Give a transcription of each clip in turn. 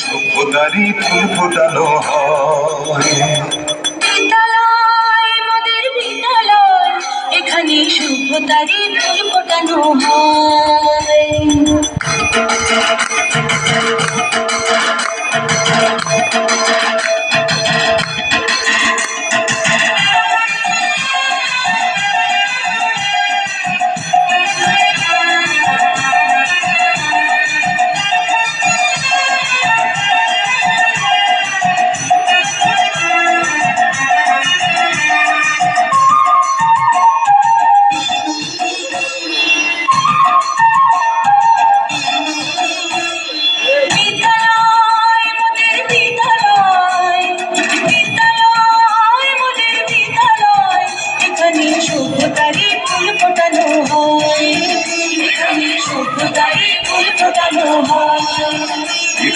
সভ্যতারই ফুল ফোটানো এখানে সভ্যতারই ফুল ফোটানো হয়।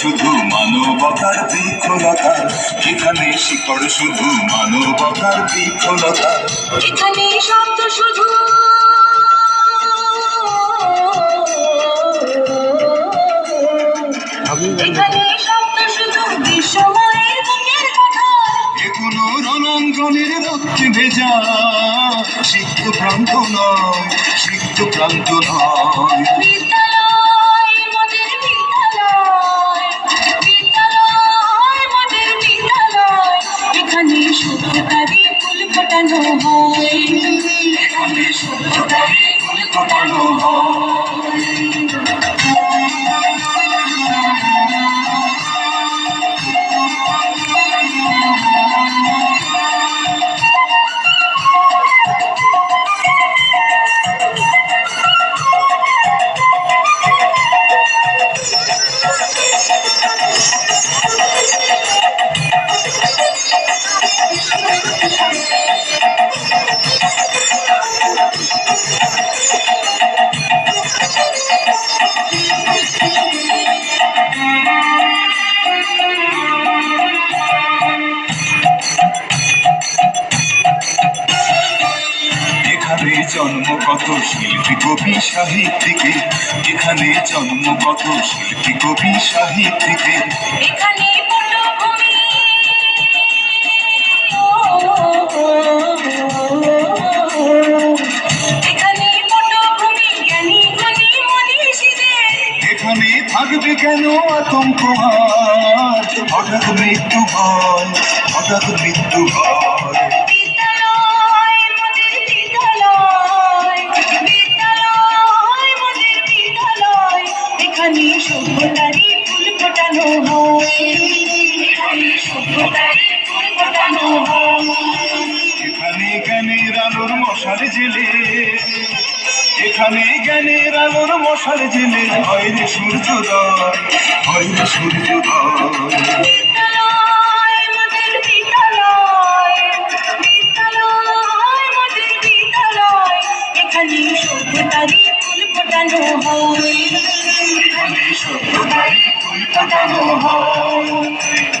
শুধু মানবতার বৃক্ষলতার এখানে শিকড় শুধু মানবতার বৃক্ষলতার এখানে শব্দ শুধু এখানে শব্দ শুধু বিশ্বময়ের বুকের কথা। এখনও রণাঙ্গনের রক্তে ভেজা সিক্ত প্রান্ত নয় সিক্ত প্রান্ত নয়। হয় জন্ম কত শিল্পী কবি সাহিত্যিকে। এখানে জন্ম কত শিল্পী কবি সাহিত্যিকে এখানে থাকবে কেন আতঙ্ক হঠাৎ মৃত্যু ভয় হঠাৎ মৃত্যু ভয় এখানে সভ্যতারই ফুল ফোটানো হয় এখানে সভ্যতারই ফুল ফোটানো এখানে জ্ঞানের আলোর মশাল জেলে এখানে জ্ঞানের আলোর মশাল জেলে হয় রে সূর্যোদয় সূর্যোদয়। এখানে সভ্যতারই ফুল ফোটানো হয়। এখানে সভ্যতারই ফুল ফোটানো হয়